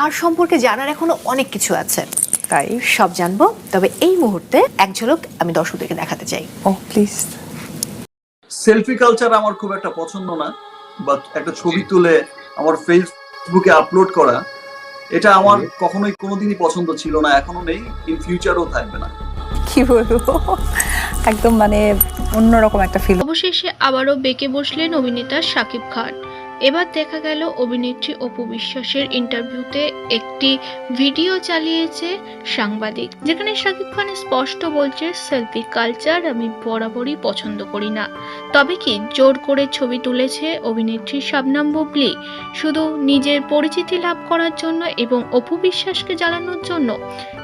তার সম্পর্কে জানার এখনও অনেক কিছু আছে। তাই? সব জানব তবে এই মুহূর্তে এক ঝলক আমি দর্শকদেরকে দেখাতে চাই। ও প্লিজ সেলফি কালচার আমার খুব একটা পছন্দ না বাট একটা ছবি তুলে আমার ফেসবুকে আপলোড করা এটা আমার কখনোই কোনোদিনই পছন্দ ছিল না এখনও নেই ইন ফিউচারও থাকবে না। কি বলব? একদম মানে অন্যরকম একটা ফিল অবশেষে আবারও বেঁকে বসলেন অভিনেতা শাকিব খান। এবার দেখা গেল অভিনেত্রী অপু বিশ্বাসের ইন্টারভিউতে একটি ভিডিও চালিয়েছে সাংবাদিক, যেখানে শাকিব খান স্পষ্ট বলছে সেলফি কালচার আমি বরাবরই পছন্দ করি না। তবে কি, জোর করে ছবি তুলেছে অভিনেত্রী শাবনাম বুবলি। শুধু নিজের পরিচিতি লাভ করার জন্য এবং অপু বিশ্বাসকে জ্বালানোর জন্য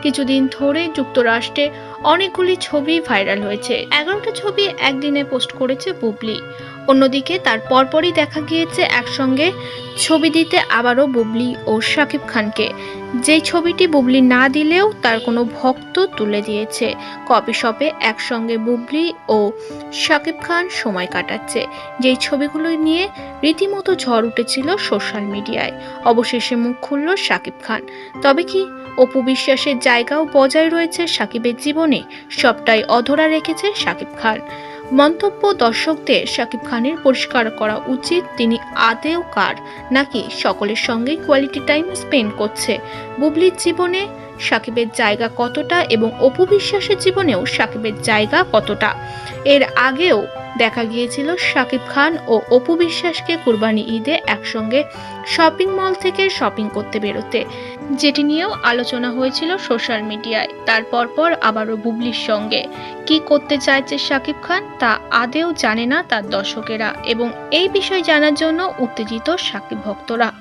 কিছুদিন ধরে যুক্তরাষ্ট্রে অনেকগুলি ছবি ভাইরাল হয়েছে। এগারোটা ছবি একদিনে পোস্ট করেছে বুবলি। অন্যদিকে তার পরপরই দেখা গিয়েছে একসঙ্গে ছবি দিতে আবারও বুবলি ও শাকিব খানকে। যেই ছবিটি বুবলি না দিলেও তার কোনো ভক্ত তুলে দিয়েছে। কপি শপে একসঙ্গে বুবলি ও শাকিব খান সময় কাটাচ্ছে। যেই ছবিগুলো নিয়ে রীতিমতো ঝড় উঠেছিল সোশ্যাল মিডিয়ায়, অবশেষে মুখ খুলল শাকিব খান। তবে কি অপু বিশ্বাসের জায়গাও বজায় রয়েছে সাকিবের জীবনে? সবটাই অধরা রেখেছে সাকিব খান। মন্তব্য দর্শকদের সাকিব খানের পরিষ্কার করা উচিত তিনি আদেও কার, নাকি সকলের সঙ্গে কোয়ালিটি টাইম স্পেন্ড করছে। বুবলির জীবনে সাকিবের জায়গা কতটা এবং অপু বিশ্বাসের জীবনেও সাকিবের জায়গা কতটা? এর আগেও দেখা গিয়েছিল সাকিব খান ও অপু বিশ্বাসকে কুরবানি ঈদে একসঙ্গে শপিং মল থেকে শপিং করতে বেরোতে। যেটি নিয়েও আলোচনা হয়েছিল সোশ্যাল মিডিয়ায়। তার পরপর আবারও বুবলির সঙ্গে। কি করতে চাইছে শাকিব খান তা আদেও জানে না তার দর্শকেরা এবং এই বিষয় জানার জন্য উত্তেজিত শাকিব ভক্তরা।